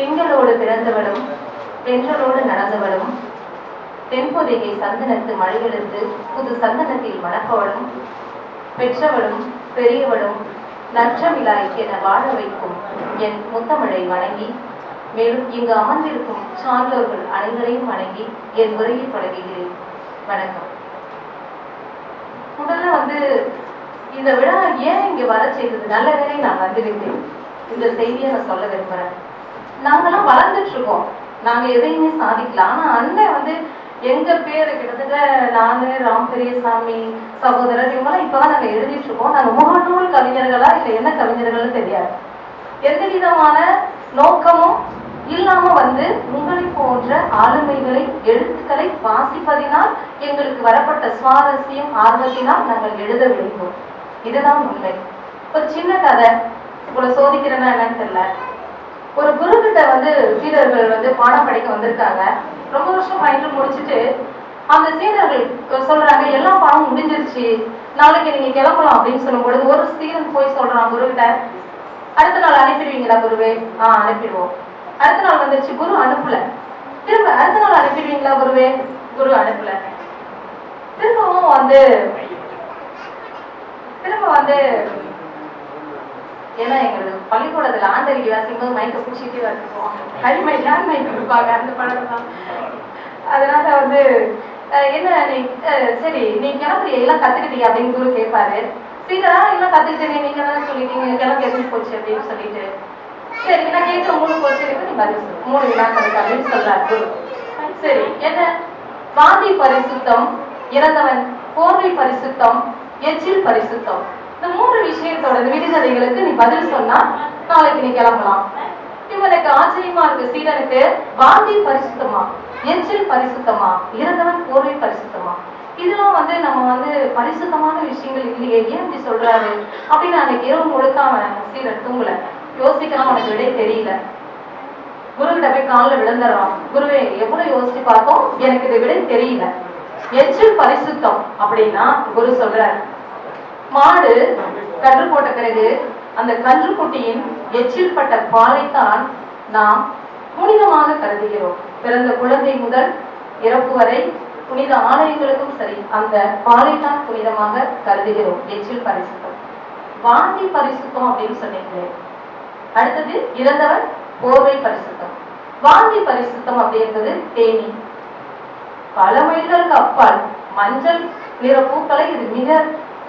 பெண்களோடு பிறந்தவளும் பெண்களோடு நடந்தவளும் தென்பொதிகை சந்தனத்து மழையெழுந்து புது சந்தனத்தில் மணப்பவளும் பெற்றவளும் பெரியவளும் நற்றமிழாய் என வாழ வைக்கும் என் முத்தமிழை வணங்கி மேலும் இங்கு அமர்ந்திருக்கும் சான்றோர்கள் அனைவரையும் வணங்கி என் உரையை தொடங்குகிறேன். வணக்கம். முதல்ல வந்து இந்த விழா ஏன் இங்க வர செய்தது? நல்ல வேலை நான் வந்திருந்தேன் இந்த செய்தியை நான் சொல்ல விரும்புறேன் நாங்கெல்லாம் வளர்ந்துட்டு இருக்கோம் நாங்க எதையுமே சாதிக்கலாம் ஆனா அண்ணன் வந்து எங்க பேரு கிட்டத்தட்ட நானு ராம் பெரியசாமி சகோதரர் இவங்கெல்லாம் இப்பதான் நாங்க எழுதிட்டு இருக்கோம் நாங்க முகநூல் கவிஞர்களா இல்ல என்ன கவிஞர்கள்னு தெரியாது. எந்த விதமான நோக்கமும் இல்லாம வந்து உங்களை போன்ற ஆளுமைகளை எழுத்துக்களை வாசிப்பதினால் எங்களுக்கு வரப்பட்ட சுவாரஸ்யம் ஆர்வத்தினால் நாங்கள் எழுத வேண்டும் இதுதான் உண்மை. ஒரு சின்ன கதை. உங்களை சோதிக்கிறேன்னா என்னன்னு தெரியல. ஒரு குரு கிட்ட வந்து சீடர்கள் வந்து பாடம் படிக்க வந்திருக்காங்க. ரொம்ப வருஷம் பயின்று முடிச்சுட்டு அந்த சீடர்கள் சொல்றாங்க எல்லா பாடமும் முடிஞ்சிருச்சு. நாளைக்கு நீங்க கிளம்பலாம் அப்படின்னு சொல்லும் பொழுது ஒரு சீடன் போய் சொல்றான் குரு கிட்ட அடுத்த நாள் அனுப்பிடுவீங்களா குருவே? ஆ அனுப்பிடுவோம். அடுத்த நாள் வந்துருச்சு குரு அனுப்பல. திரும்ப அடுத்த நாள் அனுப்பிடுவீங்களா குருவே? குரு அனுப்பல. திரும்பவும் வந்து திரும்ப வந்து ஏன்னா எங்களுக்கு பள்ளிக்கூடத்தில் ஆண்டறிக்கை வாசிக்கும்போது மைக்கை பிடிச்சிட்டே வச்சுக்குவோம் கைமை ஹேண்ட் மைக் கொடுப்பாங்க அந்த பழக்கம் அதனால வந்து என்ன நீ சரி நீ கிளம்புறிய? எல்லாம் கத்துக்கிட்டீங்க அப்படின்னு குரு கேட்பாரு சீக்கிரம் எல்லாம் கத்துக்கிட்டீங்க நீங்க தானே சொல்லிட்டீங்க. கிளம்பி எப்படி போச்சு? அப்படின்னு சொல்லிட்டு. சரி நான் கேட்குற மூணு கொஸ்டினுக்கு நீ பதில் சொல்லு. மூணு வினாக்களுக்கு அப்படின்னு சொல்றாரு குரு. சரி என்ன? வாந்தி பரிசுத்தம் இறந்தவன் போர்வை பரிசுத்தம் எச்சில் பரிசுத்தம். இந்த மூன்று விஷயத்தோட இந்த நீ பதில் சொன்னா நாளைக்கு நீ கிளம்பலாம். இவனுக்கு ஆச்சரியமா இருக்கு சீடனுக்கு வாந்தி பரிசுத்தமா? எச்சில் பரிசுத்தமா? இறந்தவன் போர்வை பரிசுத்தமா? இதெல்லாம் வந்து நம்ம வந்து பரிசுத்தமான விஷயங்கள் இல்லையே ஏன் இப்படி சொல்றாரு? அப்படின்னு அன்னைக்கு இரவு முழுக்க அவன் சீடன் தூங்கல. யோசிக்கலாம் அவனுக்கு விடை தெரியல. குருகிட்ட போய் காலில் விழுந்துடுறான். குருவே எவ்வளவு யோசிச்சு பார்த்தோம் எனக்கு இது விட தெரியல. எச்சில் பரிசுத்தம் அப்படின்னா குரு சொல்றாரு. மாடு கன்று போட்ட பிறகு அந்த கன்றுக்குட்டியின் எச்சில் பட்ட பாலைத்தான் நாம் புனிதமாக கருதுகிறோம். பிறந்த குழந்தை முதல் இறப்பு வரை புனித ஆலயங்களுக்கும் சரி அந்த பாலைத்தான் புனிதமாக கருதுகிறோம். எச்சில் பரிசுத்தம். வாந்தி பரிசுத்தம் அப்படின்னு சொன்னீங்களே. அடுத்தது இறந்தவர் போர்வை பரிசுத்தம். வாந்தி பரிசுத்தம் அப்படின்றது தேனி. பல மைல்களுக்கு அப்பால் மஞ்சள் நிற பூக்களை இது மிக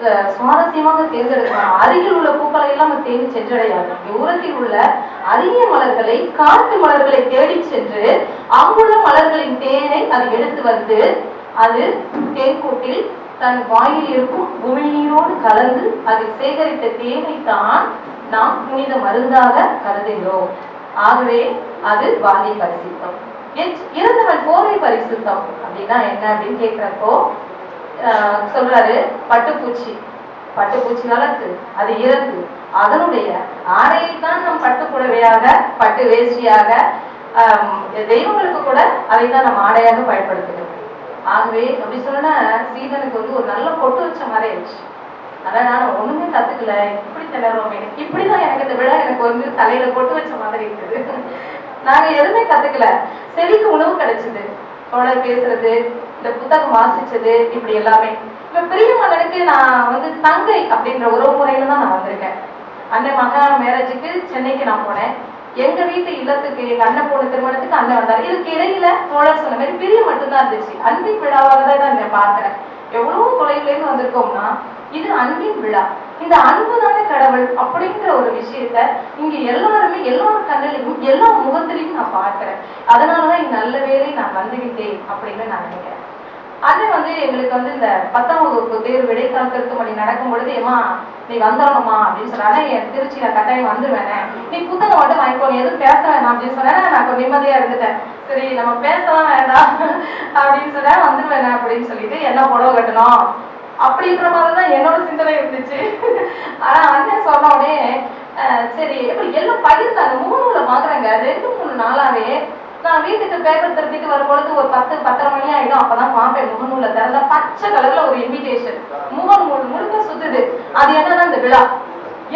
சுவாரஸ்யமாக தேர்ந்தெடுக்கலாம் அருகில் உள்ள பூக்களை எல்லாம் தேடி சென்றடையாது தூரத்தில் உள்ள அரிய மலர்களை காட்டு மலர்களை தேடி சென்று அங்குள்ள மலர்களின் தேனை அது எடுத்து வந்து அது தேன்கூட்டில் தன் வாயில் இருக்கும் உமிழ்நீரோடு கலந்து அதில் சேகரித்த தேனை தான் நாம் புனித மருந்தாக கருதுகிறோம். ஆகவே அது வாந்தி பரிசுத்தம். எச்- இறந்தவன் பரிசுத்தம். அப்படின்னா என்ன அப்படின்னு கேட்கிறப்போ சொல்றாரு பட்டுப்பூச்சி. பட்டுப்பூச்சி வளர்த்து அது இறந்து. அதனுடைய ஆடையை தான் நம் பட்டுப்புடவையாக பட்டு வேஷ்டியாக தெய்வங்களுக்கு கூட அதை தான் நம்ம ஆடையாக பயன்படுத்துகிறோம். ஆகவே அப்படி சொன்னா சீதனுக்கு வந்து ஒரு நல்ல பொட்டு வச்ச மாதிரி ஆயிடுச்சு. அதான் நான் ஒண்ணுமே கத்துக்கல. இப்படி திணறோமே இப்படிதான் எனக்கு இந்த விழா எனக்கு வந்து தலையில பொட்டு வச்ச மாதிரி இருக்குது. நாங்க எதுவுமே கத்துக்கல. செடிக்கு உணவு கிடைச்சது. அவளை பேசுறது இந்த புத்தகம் வாசிச்சது இப்படி எல்லாமே. இப்ப பிரியமலனுக்கு நான் வந்து தங்கை அப்படின்ற உறவு முறையில தான் நான் வந்திருக்கேன். அண்ணன் மகா மேரேஜுக்கு சென்னைக்கு நான் போனேன். எங்க வீட்டு இல்லத்துக்கு எங்க அண்ணன் போன திருமணத்துக்கு அண்ணன் வந்தாரு. இதுக்கு இடையில தோழர் சொன்ன மாதிரி பிரியம் மட்டும்தான் இருந்துச்சு. அன்பின் விழாவாக தான் நான் பார்க்கிறேன். எவ்வளவு தொலைவுலேருந்து வந்திருக்கோம்னா இது அன்பின் விழா. இந்த அன்புதான கடவுள் அப்படிங்கிற ஒரு விஷயத்த இங்க எல்லாருமே எல்லார் கண்ணிலையும் எல்லா முகத்திலையும் நான் பார்க்கிறேன். அதனாலதான் இந்த நல்ல வேலை நான் வந்துவிட்டேன் அப்படின்னு நான் நினைக்கிறேன். அது வந்து எங்களுக்கு வந்து இந்த பத்தாம் வகுப்பு தேர்வு இடைக்கால திருத்தமணி நடக்கும் பொழுது ஏமா நீ வந்துடணுமா அப்படின்னு சொன்னாலே என் திருச்சி நான் கட்டாயம் வந்துருவேனே. நீ புத்தகம் மட்டும் வாங்கிக்கோ எதுவும் பேச வேணாம். அப்படின்னு சொன்னேன் நான் கொஞ்சம் நிம்மதியா இருந்துட்டேன். சரி நம்ம பேசலாம் வேண்டாம் அப்படின்னு சொன்னா வந்துருவேனே அப்படின்னு சொல்லிட்டு என்ன புடவை கட்டணும்? அப்படின்ற மாதிரி தான் என்னோட சிந்தனை இருந்துச்சு. ஆனா அண்ணன் சொன்ன உடனே சரி எப்படி எல்லாம் பகிர்ந்தாங்க முகநூல பாக்குறாங்க ரெண்டு மூணு நாளாவே நான் வீட்டுக்கு பேப்பர் திருப்பிட்டு வரும்பொழுது ஒரு பத்து பத்தரை மணி ஆயிடும். அப்பதான் பார்ப்பேன் முகநூல திறந்த பச்சை கலர்ல ஒரு இன்விடேஷன் முகநூல் முழுக்க சுத்துது. அது என்னன்னா இந்த விழா.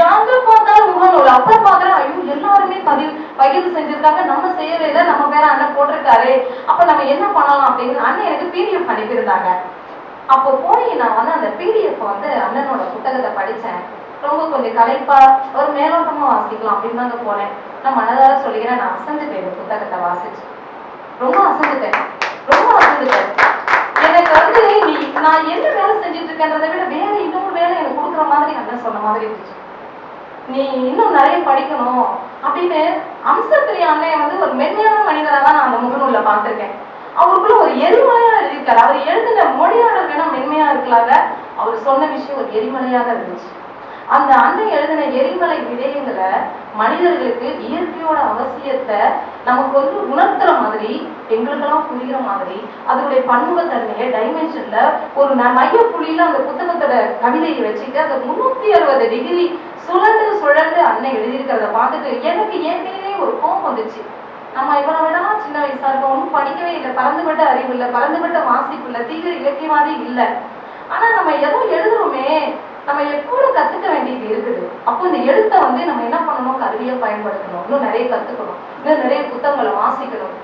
யாங்க பார்த்தாலும் முகநூல். அப்புறம் பாக்குறேன் ஐயோ எல்லாருமே பதிவு பகிர்வு செஞ்சிருக்காங்க. நம்ம செய்யவே இல்லை. நம்ம பேர அண்ணன் போட்டிருக்காரு. அப்ப நம்ம என்ன பண்ணலாம் அப்படின்னு அண்ணன் எனக்கு பிடிஎஃப் அனுப்பியிருந்தாங்க. அப்போ போய் நான் வந்து அந்த பிடிஎஃப் வந்து அண்ணனோட புத்தகத்தை படிச்சேன் ரொம்ப கொஞ்சம் கலைப்பா ஒரு மேலோட்டமா வாசிக்கலாம் அப்படின்னு தாங்க போனேன். நான் மனதார சொல்லிக்கிறேன் நான் அசந்து இந்த புத்தகத்தை வாசிச்சு. ரொம்ப அசந்துட்டேன். ரொம்ப அசந்துட்டேன். எனக்கு வந்து நீ நான் என்ன வேலை செஞ்சுட்டு இருக்கேன்றதை விட வேற இன்னொரு வேலை எனக்கு கொடுக்குற மாதிரி அண்ணன் சொன்ன மாதிரி இருந்துச்சு. நீ இன்னும் நிறைய படிக்கணும் அப்படின்னு அம்சப்பிரியா அண்ணன் வந்து ஒரு மென்மையான மனிதரா தான் நான் அந்த முகநூல்ல பார்த்திருக்கேன். அவருக்குள்ள ஒரு எரிமலையா எழுதியிருக்காரு. அவர் எழுதின மொழியாளர் மென்மையா இருக்கலாங்க. அவர் சொன்ன விஷயம் ஒரு எரிமலையாக இருந்துச்சு. அந்த அன்னை எழுதின எரிமலை விடயங்களை மனிதர்களுக்கு இயற்கையோட அவசியத்தை நமக்கு வந்து உணர்த்துற மாதிரி எங்களுக்கெல்லாம் புரிகிற மாதிரி அதனுடைய பன்முகத்தன்மையை டைமென்ஷன்ல ஒரு ந- மையப்புள்ளியில அந்த புத்தகத்தோட கவிதையை வச்சுட்டு அந்த முன்னூத்தி அறுபது டிகிரி சுழண்டு சுழண்டு அன்னை எழுதியிருக்கிறத பார்த்துட்டு எனக்கு ஏற்கனவே ஒரு கோபம் வந்துச்சு. நம்ம இவ்வளவு விடமா சின்ன வயசா இருக்கோம் ஒன்றும் படிக்கவே இல்லை பறந்துபட்ட அறிவு இல்லை பறந்துபட்ட வாசிப்பு இல்லை தீவிர இலக்கியவாதி இல்லை. ஆனா நம்ம ஏதோ எழுதுறோமே நம்ம எப்போதும் கத்துக்க வேண்டியது இருக்குது. அப்போ இந்த எழுத்தை வந்து நம்ம என்ன பண்ணணும்? கருவியை பயன்படுத்தணும். இன்னும் நிறைய கத்துக்கணும். இன்னும் நிறைய புத்தகங்களை வாசிக்கணும்.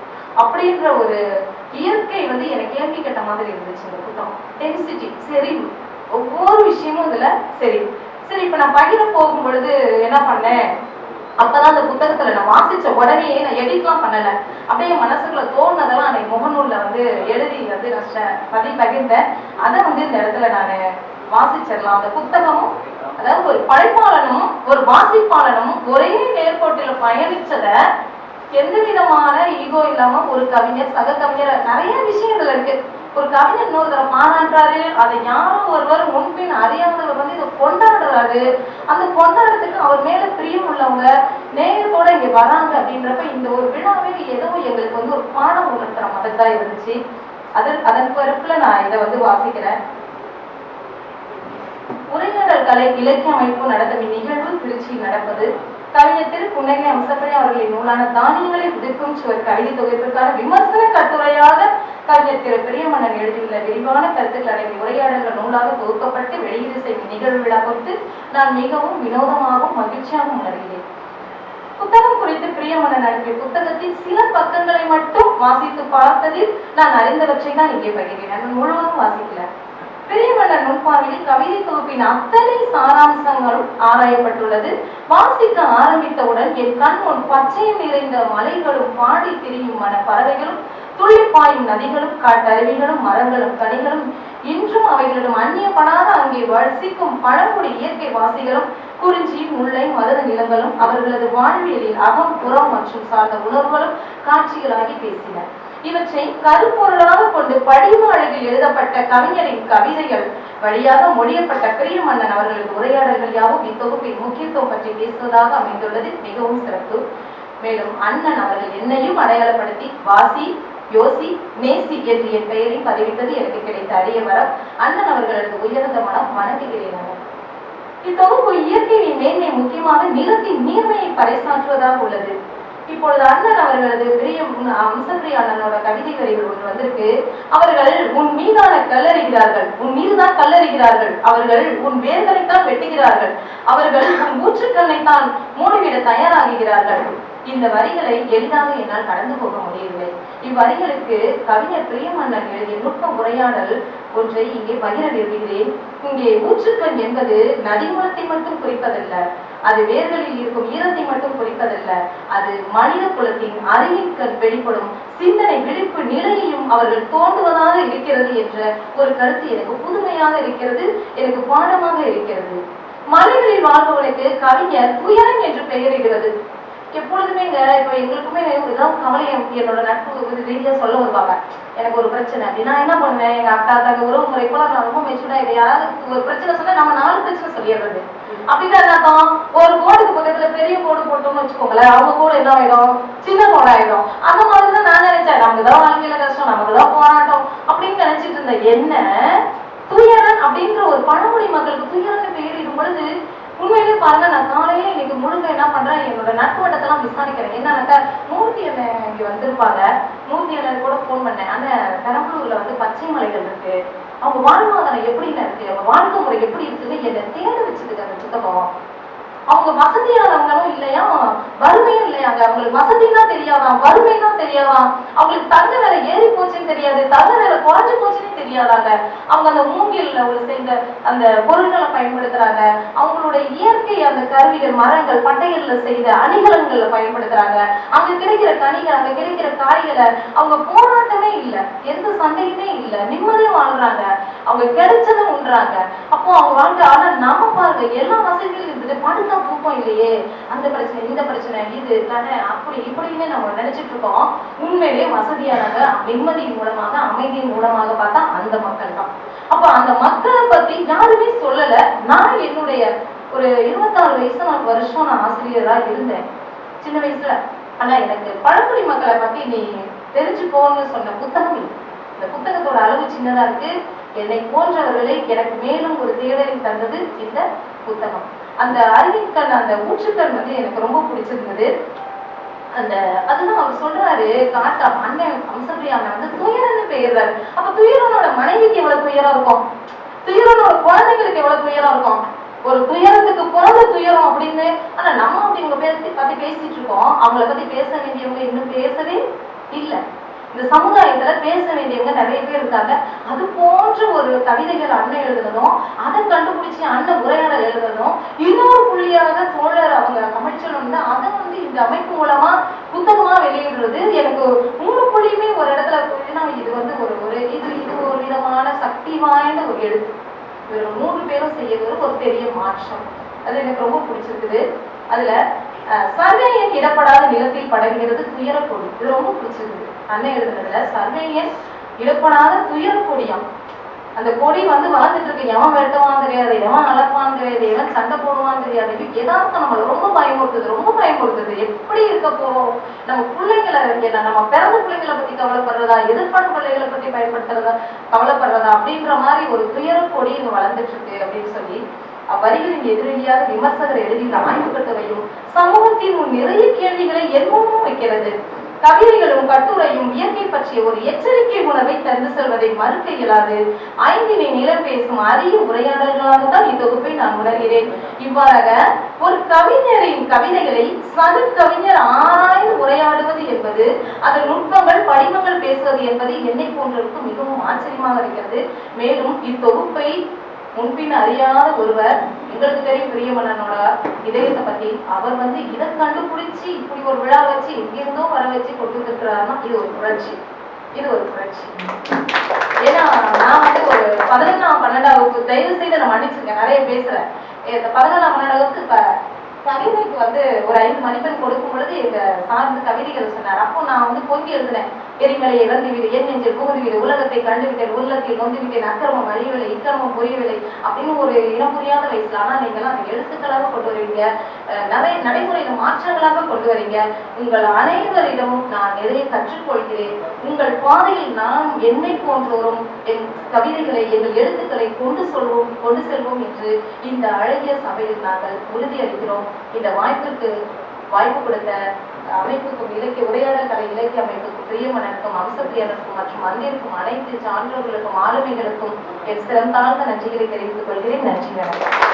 அப்படின்ற ஒரு இயற்கை வந்து எனக்கு கேள்வி கட்ட மாதிரி இருந்துச்சு இந்த புத்தகம். டென்சிட்டி செறிவு. ஒவ்வொரு விஷயமும் இதுல சரி சரி இப்ப நான் பகிர போகும் பொழுது என்ன பண்ணேன்? அப்பதான் அந்த புத்தகத்துல நான் வாசிச்ச உடனே நான் எடிட்லாம் பண்ணல. அப்படியே மனசுக்குள்ள தோணுனதெல்லாம் அன்னைக்கு முகநூல்ல வந்து எழுதி வந்து நான் பதி பகிர்ந்தேன். அதை வந்து இந்த இடத்துல நான் வாசிச்சிடலாம் அந்த புத்தகமும் அதாவது ஒரு படைப்பாளனும் ஒரு வாசிப்பாளனும் ஒரே நேர்கோட்டில பயணிச்சத எந்த விதமான ஈகோ இல்லாம ஒரு கவிஞர் சக கவிஞர் நிறைய விஷயங்கள் இருக்கு. ஒரு கவிஞர் இன்னொருத்தரை பாராட்டுறாரு அதை யாரோ ஒருவர் முன்பின் அறியாதவர் வந்து இதை கொண்டாடுறாரு. அந்த கொண்டாடுறதுக்கு அவர் மேல பிரியம் உள்ளவங்க நேயத்தோட இங்க வராங்க அப்படின்றப்ப இந்த ஒரு விழாவே ஏதோ எங்களுக்கு வந்து ஒரு பாடம் உணர்த்துற மாதிரி தான் இருந்துச்சு. அதன் அதன் பிறப்புல நான் இதை வந்து வாசிக்கிறேன். உரையாடல் கலை இலக்கிய அமைப்பு நடத்தும் இந்நிகழ்வு திருச்சியில் நடப்பது. கவிஞர் திரு புன்னகை அம்சப்படி அவர்களின் நூலான தானியங்களை விதிக்கும் சுவர் கவிதை தொகுப்பிற்கான விமர்சன கட்டுரையாக கவிஞர் திரு பிரியமன்னன் எழுதியுள்ள விரிவான கருத்துக்கள் அடங்கிய உரையாடல்கள் நூலாக தொகுக்கப்பட்டு வெளியீடு செய்யும் நிகழ்வு விழா குறித்து நான் மிகவும் வினோதமாகவும் மகிழ்ச்சியாகவும் உணர்கிறேன். புத்தகம் குறித்து பிரியமன்னன் அனுப்பிய புத்தகத்தின் சில பக்கங்களை மட்டும் வாசித்து பார்த்ததில் நான் அறிந்தவற்றை தான் இங்கே பகிர்கிறேன். முழுவதும் வாசிக்கல பிரியமன்னன் நூற்பாவில் கவிதை தொகுப்பின் அத்தனை சாராம்சங்களும் ஆராயப்பட்டுள்ளது. வாசிக்க ஆரம்பித்தவுடன் என் கண் முன் பச்சையம் நிறைந்த மலைகளும் பாடி திரியும் மன பறவைகளும் துள்ளிப்பாயும் நதிகளும் காட்டருவிகளும் மரங்களும் கனிகளும் இன்றும் அவைகளிடம் அந்நியப்படாத அங்கே வசிக்கும் பழங்குடி இயற்கை வாசிகளும் குறிஞ்சி முல்லை மதுர நிலங்களும் அவர்களது வாழ்வியலில் அகம் புறம் மற்றும் சார்ந்த உணர்வுகளும் காட்சிகளாகி பேசின. இவற்றை கருப்பொருளாக கொண்டு படிம அழகில் எழுதப்பட்ட கவிஞரின் கவிதைகள் வழியாக மொழியப்பட்ட பிரியமன்னன் அவர்களது உரையாடல்கள் யாவும் இத்தொகுப்பின் முக்கியத்துவம் பற்றி பேசுவதாக அமைந்துள்ளது. மிகவும் சிறப்பு. மேலும் அண்ணன் அவர்கள் என்னையும் அடையாளப்படுத்தி வாசி யோசி நேசி என்று என் பெயரை பதிவிட்டது எனக்கு கிடைத்த அரிய மரம் அண்ணன் அவர்களது உயர்ந்த மனம் வணங்குகிறேன் இத்தொகுப்பு இயற்கையின் மேன்மை முக்கியமாக நிலத்தின் நீர்மையை பறைசாற்றுவதாக உள்ளது. இப்பொழுது அண்ணன் அவர்களது பெரிய அம்சப்பிரிய அண்ணனோட கவிதை வரிகள் ஒன்று வந்திருக்கு. அவர்கள் உன் மீதான கல்லறிகிறார்கள் உன் மீதுதான் கல்லறிகிறார்கள் அவர்கள் உன் வேர்களைத்தான் வெட்டுகிறார்கள் அவர்கள் உன் ஊற்றுக்கண்ணைத்தான் மூடிவிட தயாராகுகிறார்கள். இந்த வரிகளை எளிதாக என்னால் கடந்து போக முடியவில்லை. இவ்வரிகளுக்கு கவிஞர் பிரியமன்னன் எழுதிய நுட்ப உரையாடல் ஒன்றை இங்கே பகிர விரும்புகிறேன் இங்கே ஊற்றுக்கண் என்பது நதிமூலத்தை மட்டும் குறிப்பதல்ல அது வேர்களில் இருக்கும் ஈரத்தை மட்டும் குறிப்பதல்ல அது மனித குலத்தின் அறிவின் கண் வெளிப்படும் சிந்தனை விழிப்பு நிலையையும் அவர்கள் தோன்றுவதாக இருக்கிறது என்ற ஒரு கருத்து எனக்கு புதுமையாக இருக்கிறது எனக்கு பாடமாக இருக்கிறது. மலைகளில் வாழ்பவனுக்கு கவிஞர் துயரம் என்று பெயரிடுவது எப்பொழுதுமேங்க இப்ப எங்களுக்குமே ஏதாவது கவலை என்னோட நட்பு ரீதியா சொல்ல வருவாங்க. எனக்கு ஒரு பிரச்சனை. அப்படின்னா என்ன பண்ணுவேன்? எங்க அக்கா தங்க உறவு முறை போல நான் ரொம்ப மெச்சூர்டா இது யாராவது ஒரு பிரச்சனை சொன்னா நம்ம நாலு பிரச்சனை சொல்லிடுறது. அப்படின்னா என்ன ஒரு கோடி இடத்துல பெரிய கோடு போட்டோம்னு வச்சுக்கோங்களேன் அவங்க கூட என்ன ஆயிடும்? சின்ன கோடு ஆயிடும். அந்த மாதிரி தான் நான் நினைச்சேன். நமக்கு தான் வாழ்க்கையில கஷ்டம் நமக்கு தான் போராட்டம் அப்படின்னு நினைச்சிட்டு இருந்த என்ன? துயரன் அப்படின்ற ஒரு பழமொழி மக்களுக்கு துயரன் பெயரிடும் பொழுது உண்மையிலேயே பாருங்க நான் காலையில இன்னைக்கு முழுக்க என்ன பண்றேன்? என்னோட நட்பு வட்டத்தெல்லாம் விசாரிக்கிறேன் என்னன்னாக்கா மூர்த்தி அண்ணன் இங்க வந்திருப்பாங்க. மூர்த்தி அண்ணன் கூட போன் பண்ணேன். அந்த பெரம்பலூர்ல வந்து பச்சை மலைகள் இருக்கு. அவங்க வாழ்வாதாரம் எப்படின்னு இருக்கு? அவங்க வாழ்க்கை முறை எப்படி இருக்குன்னு என்னை தேட வச்சுக்கிட்டு அந்த புத்தகம். அவங்க வசதியானவங்களும் இல்லையா? வறுமையும் இல்லையாங்க அவங்களுக்கு வசதினா தெரியாதாம் வறுமைனா தெரியாதாம் அவங்களுக்கு தங்க விலை ஏறி போச்சுன்னு தெரியாது. தங்க விலை குறைஞ்சு போச்சுன்னு தெரியாதாங்க. அவங்க அந்த மூங்கில்ல ஒரு செய்த அந்த பொருள்களை பயன்படுத்துறாங்க. அவங்களுடைய இயற்கை அந்த கருவிகள் மரங்கள் பட்டைகள்ல செய்த அணிகலன்கள்ல பயன்படுத்துறாங்க. அங்க கிடைக்கிற கனிகள் அங்க கிடைக்கிற காய்களை அவங்க போராட்டமே இல்லை. எந்த சண்டையுமே இல்லை. நிம்மதியும் வாழ்றாங்க. அவங்க கிடைச்சதை உண்றாங்க. அப்போ அவங்க வாழ்க்கை ஆனா நம்ம பாருங்க எல்லா வசதிகளும் இருந்துட்டு படுத்தா தூக்கம் இல்லையே? அந்த பிரச்சனை இந்த பிரச்சனை இது கடை அப்படி இப்படின்னு நம்ம நினைச்சிட்டு இருக்கோம். உண்மையிலேயே வசதியானவங்க நிம்மதியின் மூலமாக அமைதியின் மூலமாக பார்த்தா அந்த மக்கள் தான். அப்ப அந்த மக்களை பத்தி யாருமே சொல்லல. நான் என்னுடைய ஒரு இருபத்தாறு வயசு நான் வருஷம் நான் ஆசிரியரா இருந்தேன். சின்ன வயசுல. ஆனா எனக்கு பழங்குடி மக்களை பத்தி நீ தெரிஞ்சுக்கோன்னு சொன்ன புத்தகம் இந்த புத்தகத்தோட அளவு சின்னதா இருக்கு. என்னை போன்றவர்களை எனக்கு மேலும் ஒரு தேடலில் தந்தது இந்த புத்தகம். அந்த அறிவின்கண் அந்த ஊற்றுக்கண் வந்து எனக்கு ரொம்ப பிடிச்சிருந்தது. அந்த அதுதான் அவர் சொல்றாரு காட்டா அண்ணன் அம்சப்பிரியா அண்ணன் வந்து துயரன்னு பெயர்றாரு. அப்ப துயரனோட மனைவிக்கு எவ்வளவு துயரம் இருக்கும்? துயரனோட குழந்தைங்களுக்கு எவ்வளவு துயரம் இருக்கும்? ஒரு துயரத்துக்கு பிறந்த துயரம் அப்படின்னு ஆனா நம்ம அப்படி இவங்க பேசி பத்தி பேசிட்டு இருக்கோம். அவங்கள பத்தி பேச வேண்டியவங்க இன்னும் பேசவே இல்லை. இந்த சமுதாயத்துல பேச வேண்டியவங்க நிறைய பேர் இருக்காங்க. அது போன்ற ஒரு கவிதைகள் அண்ணன் எழுதுனதும் அதை கண்டுபிடிச்சு அண்ணன் உரையாடல் எழுதுனதும் இன்னொரு புள்ளியாக தோழர் அவங்க அமைச்சர் அதை வந்து இந்த அமைப்பு மூலமா புத்தகமா வெளியிடுறது. எனக்கு மூணு புள்ளியுமே ஒரு இடத்துல புள்ளினா இது வந்து ஒரு ஒரு இது இது ஒரு விதமான சக்தி வாய்ந்த ஒரு எழுத்து. இவர் மூன்று பேரும் செய்யறது ஒரு பெரிய மாற்றம். அது எனக்கு ரொம்ப பிடிச்சிருக்குது. அதுல சர்வேயன் இடப்படாத நிலத்தில் படர்கிறது துயரக்கொடி இது ரொம்ப பிடிச்சிருக்குது. அண்ணன் எழுதுறதுல சர்வேயன் இடப்படாத துயரக்கொடியாம் அந்த கொடி வந்து வளர்ந்துட்டு இருக்கு எவன் வெட்டுவான் தெரியாது எவன் அளப்பான் தெரியாது எவன் சண்டை போடுவான் தெரியாது. இது நம்மளை ரொம்ப பயமுறுத்துது ரொம்ப பயமுறுத்துது. எப்படி இருக்க போறோம்? நம்ம பிள்ளைங்களை என்ன நம்ம பிறந்த பிள்ளைங்களை பத்தி கவலைப்படுறதா? எதிர்பார்ப்பு பிள்ளைகளை பத்தி பயன்படுத்துறதா? கவலைப்படுறதா? அப்படின்ற மாதிரி ஒரு துயர கொடி இங்க வளர்ந்துட்டு இருக்கு அப்படின்னு சொல்லி அவ்வரிகளின் எதிரொலியாக விமர்சகர் எழுதியுள்ள ஆய்வு கட்டுரையும் சமூகத்தின் முன் நிறைய கேள்விகளை எதுவும் வைக்கிறது. கவிதைகளும் கட்டுரையும் இயற்கை பற்றிய ஒரு எச்சரிக்கை உணவை தந்து செல்வதை மறுக்க இயலாது. ஐந்தினை நிலம் பேசும் அரிய உரையாடல்களாக தான் இத்தொகுப்பை நான் உணர்கிறேன். இவ்வாறாக ஒரு கவிஞரின் கவிதைகளை சக கவிஞர் ஆராய்ந்து உரையாடுவது என்பது அதன் நுட்பங்கள் படிமங்கள் பேசுவது என்பது என்னை போன்றவருக்கு மிகவும் ஆச்சரியமாக இருக்கிறது. மேலும் இத்தொகுப்பை முன்பின் அறியாத ஒருவர் எங்களுக்கு தெரியும் பிரியமன்னனோட இதயத்தை பத்தி அவர் வந்து இதை கண்டுபிடிச்சு இப்படி ஒரு விழா வச்சு எங்கிருந்தோ வர வச்சு கொண்டு வந்திருக்கிறாருன்னா இது ஒரு புரட்சி. இது ஒரு புரட்சி. ஏன்னா நான் வந்து ஒரு பதினொன்றாம் பன்னெண்டாம் வகுப்பு தயவு செய்து நான் மன்னிச்சுங்க நிறைய பேசுறேன். இந்த பதினொன்றாம் பன்னெண்டாம் வகுப்பு இப்ப கவிதைக்கு வந்து ஒரு ஐந்து மதிப்பெண் கொடுக்கும் பொழுது எங்க சார்ந்து கவிதைகள் சொன்னார். அப்போ நான் வந்து பொங்கி எழுதினேன். எரிமலையை இறந்து விடு என் நெஞ்சில் உலகத்தை கண்டுவிட்டேன் உள்ளத்தில் நொந்துவிட்டேன் அக்கிரமம் அழியவில்லை இக்கிரமம் புரியவில்லை அப்படின்னு ஒரு இனம் புரியாத வயசுல ஆனா நீங்களாம் அதை எழுத்துக்களாக கொண்டு வரீங்க நிறைய நடைமுறையில மாற்றங்களாக கொண்டு வரீங்க. உங்கள் அனைவரிடமும் நான் நிறைய கற்றுக்கொள்கிறேன். உங்கள் பாதையில் நாம் என்னை போன்றோரும் என் கவிதைகளை எங்கள் எழுத்துக்களை கொண்டு சொல்வோம் கொண்டு செல்வோம் என்று இந்த அழகிய சபையில் நாங்கள் உறுதியளிக்கிறோம். இந்த வாய்ப்பிற்கு வாய்ப்பு கொடுத்த அமைப்புக்கும் இலக்கிய உரையாடல் கலை இலக்கிய அமைப்புக்கும் பிரியமனருக்கும் அம்சப்பிரியனுக்கும் மற்றும் வந்திருக்கும் அனைத்து சான்றோர்களுக்கும் ஆளுமைகளுக்கும் என் சிறந்தாழ்ந்த நன்றிகளை தெரிவித்துக் கொள்கிறேன். நன்றி வணக்கம்.